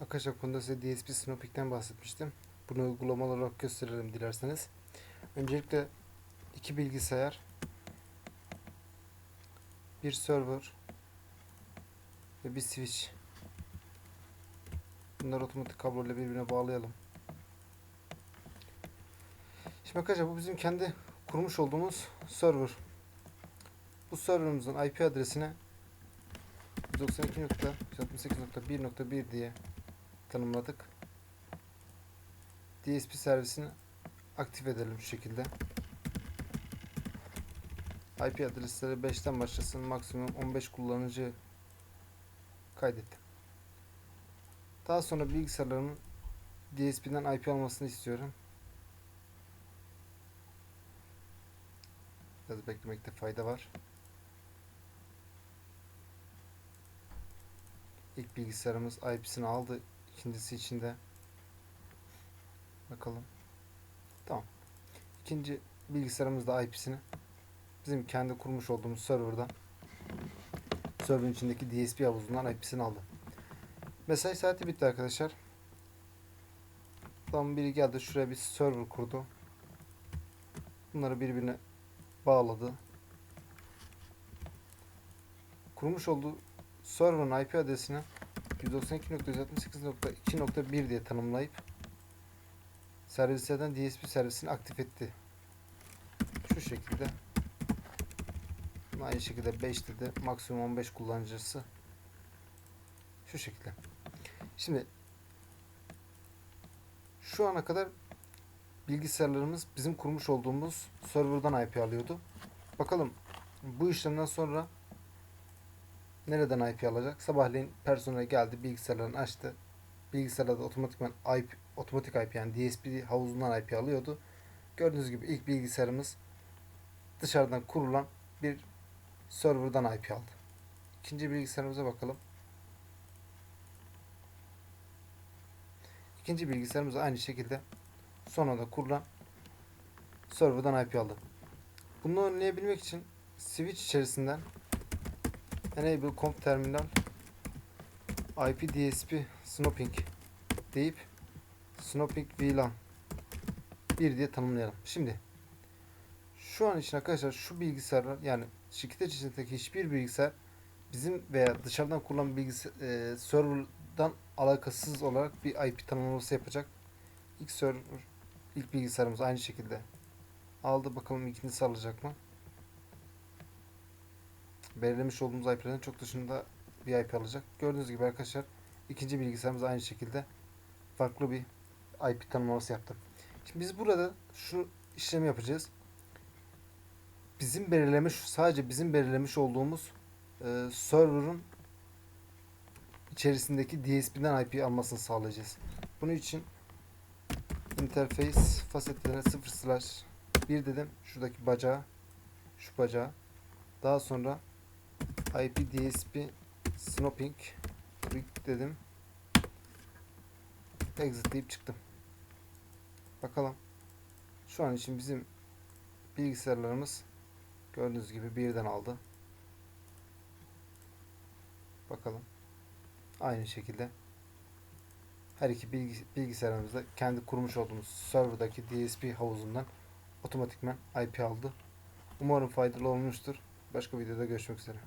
Arkadaşlar konuda size DSP Snowpeak'ten bahsetmiştim. Bunu uygulamalı olarak gösterelim dilerseniz. Öncelikle iki bilgisayar, bir server ve bir switch. Bunları otomatik kablo ile birbirine bağlayalım. Şimdi arkadaşlar bu bizim kendi kurmuş olduğumuz server. Bu serverımızın IP adresine 192.168.1.1 diye tanımladık. DSP servisini aktif edelim şu şekilde. IP adresleri 5'ten başlasın. Maksimum 15 kullanıcı kaydettim. Daha sonra bilgisayarlarımın DSP'den IP almasını istiyorum. Biraz beklemekte fayda var. İlk bilgisayarımız IP'sini aldı. İkincisi içinde. Bakalım. Tamam. İkinci bilgisayarımız da IP'sini bizim kendi kurmuş olduğumuz serverdan serverın içindeki DSP havuzundan IP'sini aldı. Mesai saati bitti arkadaşlar. Tam biri geldi şuraya bir server kurdu. Bunları birbirine bağladı. Kurmuş olduğu server'ın IP adresini 192.168.2.1 diye tanımlayıp servislerden DSP servisini aktif etti. Şu şekilde. Aynı şekilde 5 dedi. Maksimum 15 kullanıcısı. Şu şekilde. Şimdi şu ana kadar bilgisayarlarımız bizim kurmuş olduğumuz serverdan IP alıyordu. Bakalım bu işlemden sonra nereden IP alacak? Sabahleyin personel geldi, bilgisayarlarını açtı. Bilgisayarlarda otomatikman IP, otomatik IP yani DSP havuzundan IP alıyordu. Gördüğünüz gibi ilk bilgisayarımız dışarıdan kurulan bir serverdan IP aldı. İkinci bilgisayarımıza bakalım. İkinci bilgisayarımız aynı şekilde sonra kurulan serverdan IP aldı. Bunu önleyebilmek için switch içerisinden enable comp terminal IP DSP snoping deyip snoping VLAN 1 diye tanımlayalım. Şimdi şu an için arkadaşlar şu bilgisayarlar yani şirket içindeki hiçbir bilgisayar bizim veya dışarıdan kurulan bilgisayar e, serverdan alakasız olarak bir IP tanımlaması yapacak. İlk server ilk bilgisayarımız aynı şekilde aldı bakalım ikincisi alacak mı? Belirlemiş olduğumuz IP'lerin çok dışında bir IP alacak. Gördüğünüz gibi arkadaşlar ikinci bilgisayarımız aynı şekilde farklı bir IP tanımlaması yaptı. Şimdi biz burada şu işlemi yapacağız. Bizim belirlemiş sadece bizim belirlemiş olduğumuz e, server'ın içerisindeki DSP'den IP almasını sağlayacağız. Bunun için interface fasetlerine 0 slash 1 dedim. Şuradaki bacağı şu bacağı daha sonra IP DSP snoping rig dedim. Exit deyip çıktım. Bakalım. Şu an için bizim bilgisayarlarımız gördüğünüz gibi birden aldı. Bakalım. Aynı şekilde her iki bilgis bilgisayarımızda kendi kurmuş olduğumuz serverdaki DSP havuzundan otomatikman IP aldı. Umarım faydalı olmuştur. Başka videoda görüşmek üzere.